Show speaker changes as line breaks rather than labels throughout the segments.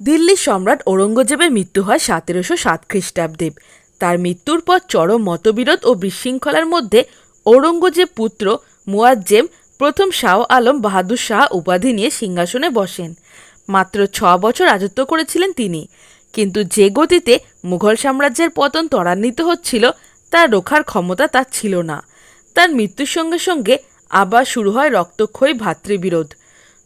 দিল্লির সম্রাট ঔরঙ্গজেবের মৃত্যু হয় সতেরোশো সাত খ্রিস্টাব্দে। তার মৃত্যুর পর চরম মতবিরোধ ও বিশৃঙ্খলার মধ্যে ঔরঙ্গজেব পুত্র মুয়াজ্জেম প্রথম শাহ আলম বাহাদুর শাহ উপাধি নিয়ে সিংহাসনে বসেন। মাত্র ছ বছর রাজত্ব করেছিলেন তিনি। কিন্তু যে গতিতে মুঘল সাম্রাজ্যের পতন ত্বরান্বিত হচ্ছিল, তা রোখার ক্ষমতা তার ছিল না। তার মৃত্যুর সঙ্গে সঙ্গে আবার শুরু হয় রক্তক্ষয়ী ভাতৃবিরোধ।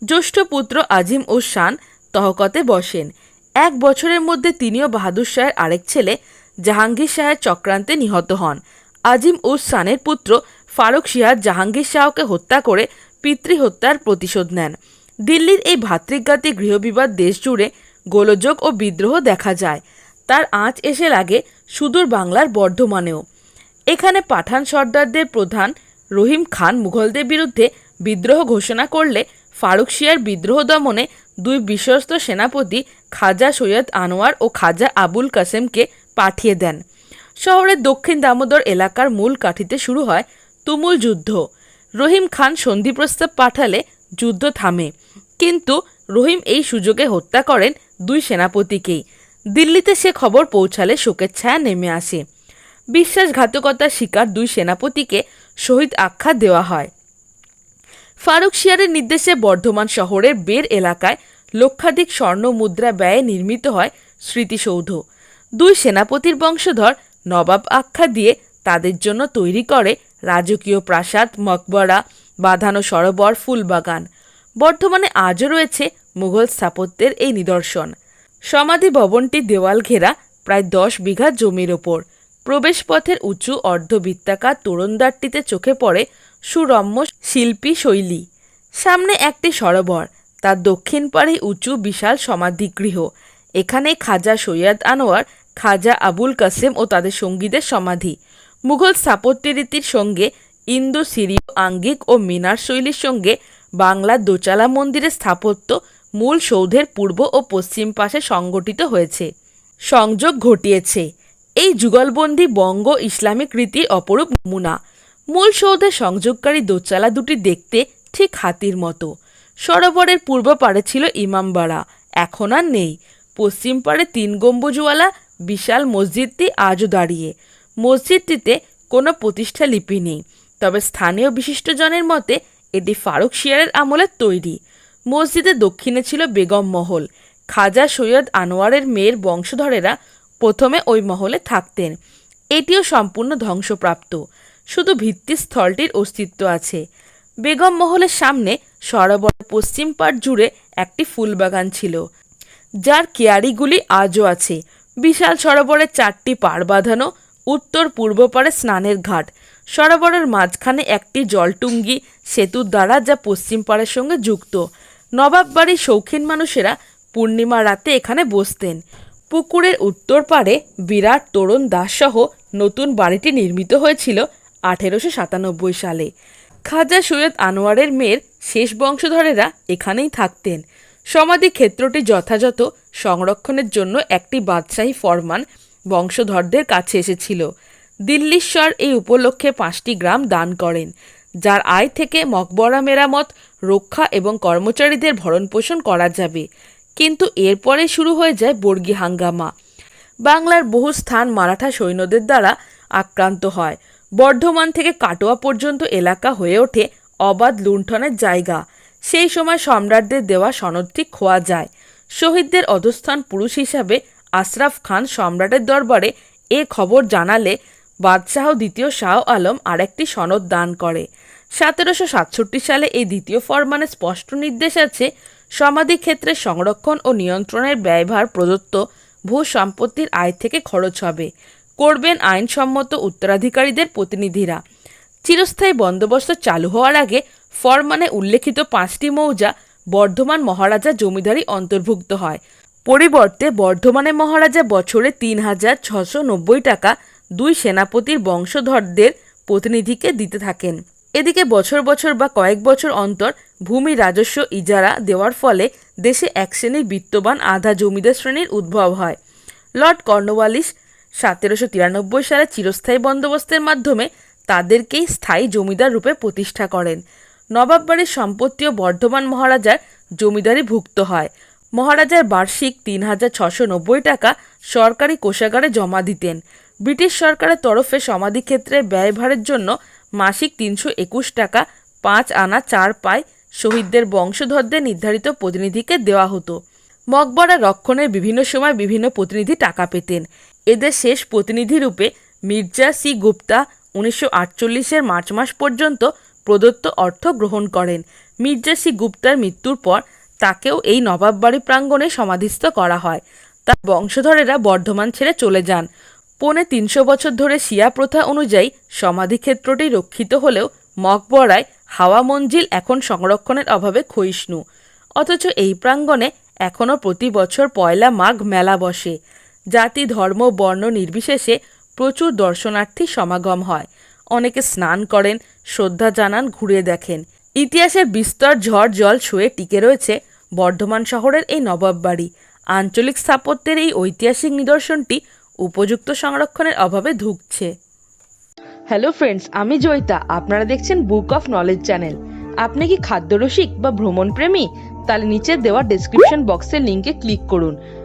জ্যৈষ্ঠ পুত্র আজিম ও শান তহকতে বসেন। এক বছরের মধ্যে তিনিও বাহাদুর শাহের আরেক ছেলে, জাহাঙ্গীর শাহের চক্রান্তে নিহত হন। আজিম উস শানের পুত্র ফারুক সিয়ার জাহাঙ্গীর শাহকে হত্যা করে পিতৃহত্যার প্রতিশোধ নেন। দিল্লির এই ভাতৃঘাতী গৃহবিবাদ দেশ জুড়ে গোলযোগ ও বিদ্রোহ দেখা যায়। তার আঁচ এসে লাগে সুদূর বাংলার বর্ধমানেও। এখানে পাঠান সর্দারদের প্রধান রহিম খান মুঘলদের বিরুদ্ধে বিদ্রোহ ঘোষণা করলে ফারুক শিয়ার বিদ্রোহ দমনে দুই বিশ্বস্ত সেনাপতি খাজা সৈয়দ আনোয়ার ও খাজা আবুল কাসেমকে পাঠিয়ে দেন। শহরের দক্ষিণ দামোদর এলাকার মূল কাঠিতে শুরু হয় তুমুল যুদ্ধ। রহিম খান সন্ধি প্রস্তাব পাঠালে যুদ্ধ থামে। কিন্তু রহিম এই সুযোগে হত্যা করেন দুই সেনাপতিকেই। দিল্লিতে সে খবর পৌঁছালে শোকের ছায়া নেমে আসে। বিশ্বাসঘাতকতার শিকার দুই সেনাপতিকে শহীদ আখ্যা দেওয়া হয়। ফারুক শিয়ারের নির্দেশে বর্ধমান শহরের বের এলাকায় লক্ষাধিক স্বর্ণ মুদ্রা ব্যয়ে নির্মিত হয় স্মৃতিসৌধ। দুই সেনাপতির বংশধর নবাব আখ্যা দিয়ে তাদের জন্য তৈরি করে রাজকীয় প্রাসাদ, মকবরা, বাঁধানো সরোবর, ফুলবাগান। বর্তমানে আজও রয়েছে মুঘল স্থাপত্যের এই নিদর্শন। সমাধি ভবনটি দেওয়াল ঘেরা প্রায় দশ বিঘা জমির ওপর। প্রবেশপথের উঁচু অর্ধবৃত্তাকার তোরণদ্বারটিতে চোখে পড়ে সুরম্য শিল্পী শৈলী। সামনে একটি সরোবর, তার দক্ষিণ পাড়ে উঁচু বিশাল সমাধিগৃহ। এখানে খাজা সৈয়দ আনোয়ার, খাজা আবুল কাসেম ও তাদের সঙ্গীদের সমাধি। মুঘল স্থাপত্য রীতির সঙ্গে ইন্দো সিরীয়, আঙ্গিক ও মিনার শৈলীর সঙ্গে বাংলার দোচালা মন্দিরের স্থাপত্য মূল সৌধের পূর্ব ও পশ্চিম পাশে সংগঠিত হয়েছে। সংযোগ ঘটিয়েছে। এই যুগলবন্দি বঙ্গ ইসলামিক রীতির অপরূপ নমুনা। মূল সৌধে সংযোগকারী দোচালা দুটি দেখতে ঠিক হাতির মতো। সরোবরের পূর্ব পাড়ে ছিল ইমামবাড়া এখন আর নেই। পশ্চিম পাড়ে তিন গম্বুজওয়ালা, বিশাল মসজিদটি আজও দাঁড়িয়ে। মসজিদটিতে কোনো প্রতিষ্ঠা লিপি নেই, তবে স্থানীয় বিশিষ্টজনের মতে এটি ফারুক শিয়ারের আমলের তৈরি। মসজিদের দক্ষিণে ছিল বেগম মহল। খাজা সৈয়দ আনোয়ারের মেয়ের বংশধরেরা প্রথমে ওই মহলে থাকতেন। এটিও সম্পূর্ণ ধ্বংসপ্রাপ্ত। শুধু ভিত্তিস্থলটির অস্তিত্ব আছে। বেগম মহলের সামনে সরোবর পশ্চিম পাড় জুড়ে একটি ফুলবাগান ছিল, যার কেয়ারিগুলি আজও আছে। বিশাল সরোবরের চারটি পাড় বাঁধানো, উত্তর পূর্ব পাড়ে স্নানের ঘাট। সরোবরের মাঝখানে একটি জলটুঙ্গি সেতুর দ্বারা যা পশ্চিম পাড়ের সঙ্গে যুক্ত। নবাব বাড়ির শৌখিন মানুষেরা পূর্ণিমা রাতে এখানে বসতেন। পুকুরের উত্তর পাড়ে বিরাট তোরণ দাসসহ নতুন বাড়িটি নির্মিত হয়েছিল আঠেরোশো সাতানব্বই সালে। খাজা সৈয়দ আনোয়ারের মেয়ের শেষ বংশধরেরা এখানেই থাকতেন। সমাধি ক্ষেত্রটি যথাযথ সংরক্ষণের জন্য একটি বাদশাহী ফরমান বংশধরদের কাছে এসেছিল। দিল্লীশ্বর এই উপলক্ষে পাঁচটি গ্রাম দান করেন, যার আয় থেকে মকবরা মেরামত, রক্ষা এবং কর্মচারীদের ভরণপোষণ করা যাবে। কিন্তু এরপরে শুরু হয়ে যায় বর্গী হাঙ্গামা। বাংলার বহু স্থান মারাঠা সৈন্যদের দ্বারা আক্রান্ত হয়। বর্ধমান থেকে কাটোয়া পর্যন্ত এলাকা হয়ে ওঠে অবাধ লুণ্ঠনের জায়গা। সেই সময় সম্রাটদের দেওয়া সনদটি খোয়া যায়। শহীদদের অধস্থান পুরুষ হিসাবে আশরাফ খান সম্রাটের দরবারে এ খবর জানালে বাদশাহ দ্বিতীয় শাহ আলম আরেকটি সনদ দান করে। সতেরোশো সাতষট্টি সালে এই দ্বিতীয় ফরমানে স্পষ্ট নির্দেশ আছে, সমাধি ক্ষেত্রে সংরক্ষণ ও নিয়ন্ত্রণের ব্যয়ভার প্রদত্ত ভূ সম্পত্তির আয় থেকে খরচ হবে। করবেন আইনসম্মত উত্তরাধিকারীদের প্রতিনিধিরা। চিরস্থায়ী বন্দোবস্ত চালু হওয়ার আগে ফরমানে উল্লেখিত পাঁচটি মৌজা বর্ধমান মহারাজা জমিদারি অন্তর্ভুক্ত হয়। পরিবর্তে বর্ধমানে মহারাজা বছরে তিন হাজার ছশো নব্বই টাকা দুই সেনাপতির বংশধরদের প্রতিনিধিকে দিতে থাকেন। এদিকে বছর বছর বা কয়েক বছর অন্তর ভূমি রাজস্ব ইজারা দেওয়ার ফলে দেশে এক শ্রেণির বিত্তবান আধা জমিদার শ্রেণির উদ্ভব হয়। লর্ড কর্নওয়ালিস সতেরোশো তিরানব্বই সালে চিরস্থায়ী বন্দোবস্তের মাধ্যমে তাদেরকেই স্থায়ী জমিদার রূপে প্রতিষ্ঠা করেন। নবাব বাড়ির সম্পত্তিও বর্ধমান মহারাজার জমিদারি ভুক্ত হয়। মহারাজার বার্ষিক তিন হাজার ছশো নব্বই টাকা সরকারি কোষাগারে জমা দিতেন। ব্রিটিশ সরকারের তরফে সমাধিক্ষেত্রে ব্যয়ভারের জন্য মাসিক তিনশো একুশ টাকা পাঁচ আনা চার পায় শহীদদের বংশধরদের নির্ধারিত প্রতিনিধিকে দেওয়া হতো। মকবরা রক্ষণের বিভিন্ন সময় বিভিন্ন প্রতিনিধি টাকা পেতেন। এদের শেষ প্রতিনিধি রূপে মির্জা সি গুপ্তা উনিশশো আটচল্লিশের মার্চ মাস পর্যন্ত প্রদত্ত অর্থ গ্রহণ করেন। মির্জা সি গুপ্তার মৃত্যুর পর তাকেও এই নবাব বাড়ি প্রাঙ্গণে সমাধিস্থ করা হয়। তার বংশধরেরা বর্ধমান ছেড়ে চলে যান। পৌনে তিনশো বছর ধরে শিয়া প্রথা অনুযায়ী সমাধিক্ষেত্রটি রক্ষিত হলেও মকবরায় হাওয়া মঞ্জিল এখন সংরক্ষণের অভাবে ক্ষয়িষ্ণু। অথচ এই প্রাঙ্গণে এখনও প্রতি বছর পয়লা মাঘ মেলা বসে। জাতি, ধর্ম, বর্ণ নির্বিশেষে প্রচুর দর্শনার্থী সমাগম হয়। অনেকে স্নান করেন, শ্রদ্ধা জানান ঘুরে দেখেন। ইতিহাসের বিস্তর ঝড় জল ছুঁয়ে টিকে রয়েছে বর্ধমান শহরের এই নবাব বাড়ি। আঞ্চলিক স্থাপত্যের এই ঐতিহাসিক নিদর্শনটি উপযুক্ত সংরক্ষণের অভাবে ধুকছে। হ্যালো ফ্রেন্ডস আমি জয়িতা। আপনারা দেখছেন বুক অফ নলেজ চ্যানেল আপনি কি খাদ্যরসিক বা ভ্রমণ প্রেমী তাহলে নিচে দেওয়া ডেসক্রিপশন বক্সের লিঙ্কে ক্লিক করুন।